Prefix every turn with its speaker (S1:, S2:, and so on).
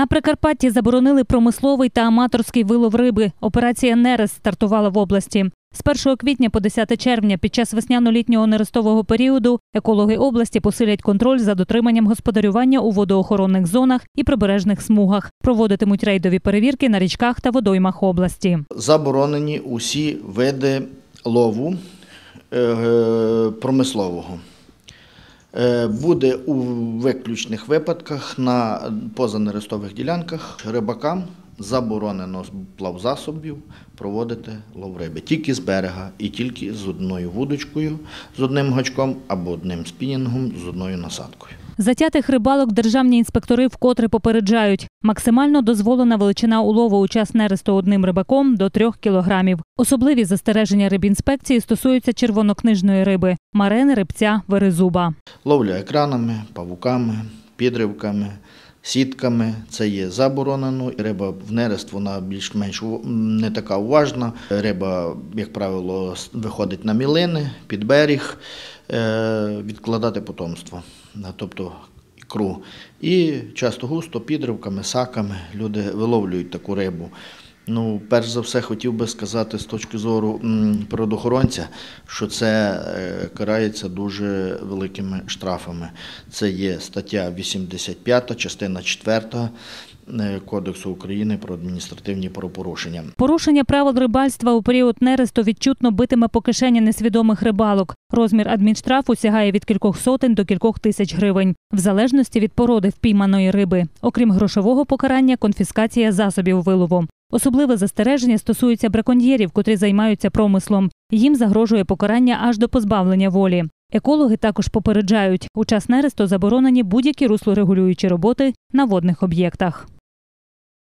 S1: На Прикарпатті заборонили промисловий та аматорський вилов риби. Операція Нерест стартувала в області. З 1 квітня по 10 червня під час весняно-літнього нерестового періоду екологи області посилять контроль за дотриманням господарювання у водоохоронних зонах і прибережних смугах. Проводитимуть рейдові перевірки на річках та водоймах області.
S2: заборонені усі види лову е, промислового. Е, Буде у виключних випадках на позанерестових ділянках рибакам заборонено з плавзасобів проводити лов риби тільки з берега і тільки з одною вудочкою, з одним гачком або одним спінінгом з одною насадкою.
S1: Затятих рибалок державні інспектори вкотре попереджають. Максимально дозволена величина улову у час нересту одним рибаком до 3 кілограмів. Особливі застереження рибінспекції стосуються червонокнижної риби – марени, рибця, верезуба.
S2: Ловля екранами, павуками, підривками, сітками це є заборонено. Риба в нерест вона більш-менш не така уважна. Риба, як правило, виходить на мілини, під берег, е, відкладати потомство, тобто ікру. І часто густо підривками, саками люди виловлюють таку рибу. Ну, перш за все, хотів би сказати з точки зору природоохоронця, що це е, карається дуже великими штрафами. Це є стаття 85, частина 4 е, Кодексу України про адміністративні правопорушення.
S1: Порушення правил рибальства у період нересту відчутно битиме по кишені несвідомих рибалок. Розмір адмінштрафу сягає від кількох сотень до кількох тисяч гривень, в залежності від породи впійманої риби. Окрім грошового покарання, конфіскація засобів вилову. Особливе застереження стосується браконьєрів, котрі займаються промислом. Їм загрожує покарання аж до позбавлення волі. Екологи також попереджають, у час нересту заборонені будь-які руслорегулюючі роботи на водних об'єктах.